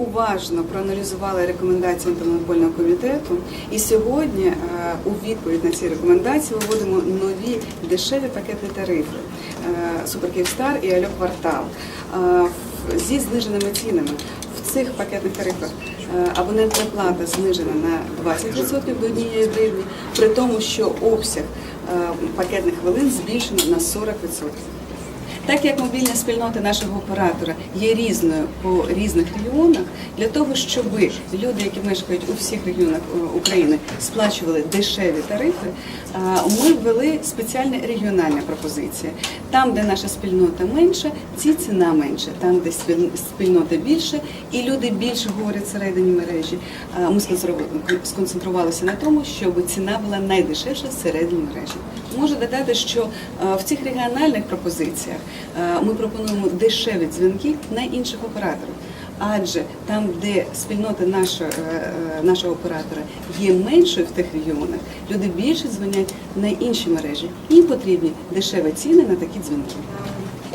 уважно проаналізували рекомендації антимонопольного комітету, і сьогодні е, у відповідь на ці рекомендації виводимо нові дешеві пакетні тарифи е, Суперкиївстар і Альо Квартал е, зі зниженими цінами. В цих пакетних тарифах абонентна плата знижена на 20% до однієї гривні, при тому, що обсяг пакетних хвилин збільшено на 40%. Так як мобільна спільнота нашого оператора є різною по різних регіонах, для того, щоб люди, які мешкають у всіх регіонах е, України, сплачували дешеві тарифи, ми ввели спеціальна регіональна пропозиція. Там, де наша спільнота менша, ці ціна менша. Там, де спіль- спільнота більше, і люди більше говорять всередині мережі. Ми сконцентрувалися на тому, щоб ціна була найдешевша всередині мережі. Можу додати, що е, в цих регіональних пропозиціях ми пропонуємо дешеві дзвінки на інших операторів. Адже там, де спільнота нашого, е, е, нашого оператора є меншою в тих регіонах, люди більше дзвонять на інші мережі. Їм потрібні дешеві ціни на такі дзвінки.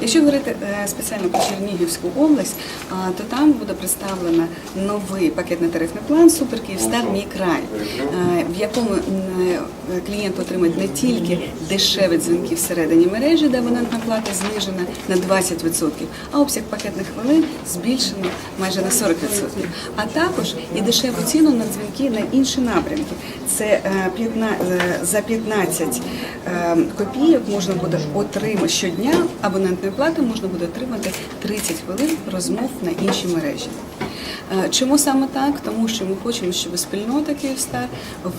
Якщо говорити е, спеціально про Чернігівську область, то там буде представлено новий пакетний тарифний план Супер Київстар Мій край, е, в якому е, клієнт отримає не тільки дешеві дзвінки всередині мережі, де абонентна плата знижена на 20%, а обсяг пакетних хвилин збільшено майже на 40%. А також і дешеву ціну на дзвінки на інші напрямки. Це е, 15, е, за 15 е, копійок можна буде отримати щодня абонентної плати можна буде отримати 30 хвилин розмов на інші мережі. Е, Чому саме так? Тому що ми хочемо, щоб спільнота Київстар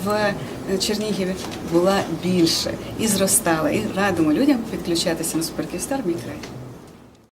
в Чернігіві була більше і зростала. І радимо людям підключатися на Супер Київстар мій край.